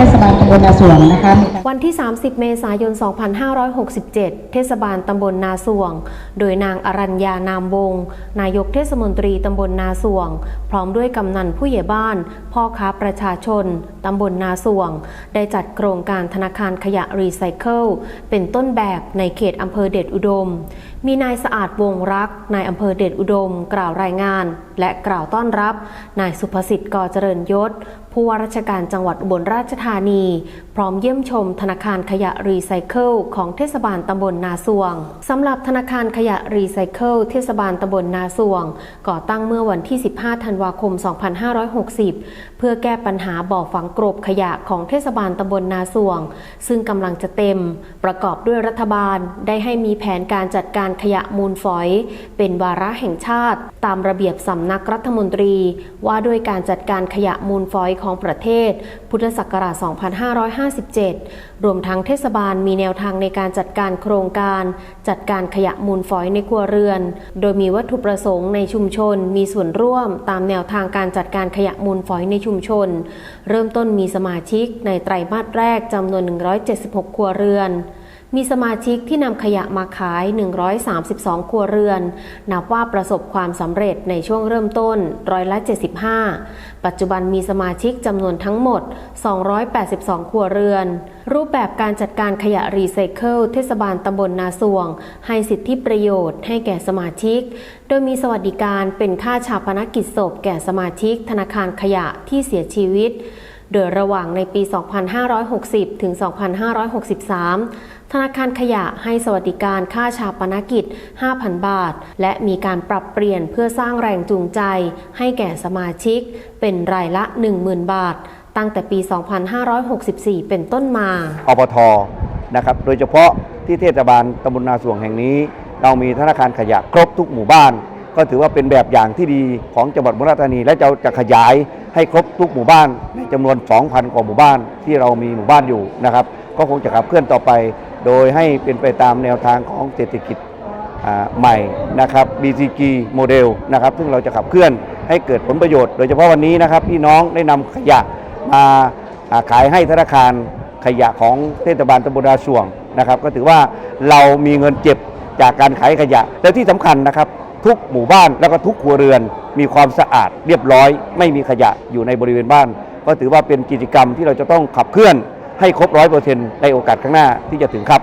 เทศบาลตำบลนาสวงนะคะวันที่ 30 เมษายน 2567 เทศบาลตำบลนาสวง โดยนางอรัญญานามวงศนายกเทศมนตรีตำบลนาสวง พร้อมด้วยกำนันผู้ใหญ่บ้าน พ่อค้าประชาชนตำบลนาสวง ได้จัดโครงการธนาคารขยะรีไซเคิลเป็นต้นแบบในเขตอำเภอเดชอุดม มีนายสะอาดวงรักนายอำเภอเดชอุดม กล่าวรายงาน และกล่าวต้อนรับ นายสุภสิทธิ์กอเจริญยศผู้ว่าราชการจังหวัดอุบลราชธานีพร้อมเยี่ยมชมธนาคารขยะรีไซเคิลของเทศบาลตำบลนาสวงสำหรับธนาคารขยะรีไซเคิลเทศบาลตำบลนาสวง ก่อตั้งเมื่อวันที่ 15 ธันวาคม 2560 เพื่อแก้ปัญหาบ่อฝังกรบขยะของเทศบาลตำบลนาสวง ซึ่งกำลังจะเต็ม ประกอบด้วยรัฐบาลได้ให้มีแผนการจัดการขยะมูลฝอย เป็นวาระแห่งชาติ ตามระเบียบสำนักรัฐมนตรี ว่าด้วยการจัดการขยะมูลฝอยของประเทศ พุทธศักราช2557 รวมทั้งเทศบาลมีแนวทางในการจัดการโครงการ จัดการขยะมูลฝอยในครัวเรือน โดยมีวัตถุประสงค์ในชุมชน มีส่วนร่วมตามแนวทางการจัดการขยะมูลฝอยในชุมชน เริ่มต้นมีสมาชิกในไตรมาสแรกจำนวน 176 ครัวเรือน มีสมาชิกที่นำขยะมาขาย 132 ครัวเรือน นับว่าประสบความสำเร็จในช่วงเริ่มต้นร้อยละ75 ปัจจุบันมีสมาชิกจำนวนทั้งหมด 282 ครัวเรือน รูปแบบการจัดการขยะรีไซเคิลเทศบาลตำบลนาสวง ให้สิทธิประโยชน์ให้แก่สมาชิก โดยมีสวัสดิการเป็นค่าชาปนกิจศพแก่สมาชิกธนาคารขยะที่เสียชีวิต โดยระหว่างในปี 2560 ถึง 2563 ธนาคารขยะให้สวัสดิการค่าชาปนกิจ 5,000 บาท และมีการปรับเปลี่ยนเพื่อสร้างแรงจูงใจ ให้แก่สมาชิก เป็นรายละ 10,000 บาท ตั้งแต่ปี 2564 เป็นต้นมาอบทนะครับ โดยเฉพาะที่เทศบาลตำบลนาสวงแห่งนี้ เรามีธนาคารขยะครบทุกหมู่บ้าน ก็ถือว่าเป็นแบบอย่างที่ดีของจังหวัดบุรีรัมย์ธานีและเราจะขยาย ให้ครบทุกหมู่บ้านในจำนวน 2,000 กว่าหมู่บ้านที่เรามีหมู่บ้านอยู่นะครับ ก็คงจะขับเคลื่อนต่อไป โดยให้เป็นไปตามแนวทางของเศรษฐกิจใหม่นะครับ BCG โมเดลนะครับ ซึ่งเราจะขับเคลื่อนให้เกิดผลประโยชน์ โดยเฉพาะวันนี้นะครับพี่น้องได้นำขยะมาขายให้ธนาคารขยะของเทศบาลตำบลนาสวงนะครับ ก็ถือว่าเรามีเงินเก็บจากการขายขยะ และที่สำคัญนะครับ ทุกหมู่บ้านแล้วก็ทุกครัวเรือน มีความสะอาดเรียบร้อย ไม่มีขยะอยู่ในบริเวณบ้าน ก็ถือว่าเป็นกิจกรรมที่เราจะต้องขับเคลื่อนให้ครบร้อยเปอร์เซ็นต์ในโอกาสข้างหน้าที่จะถึงครับ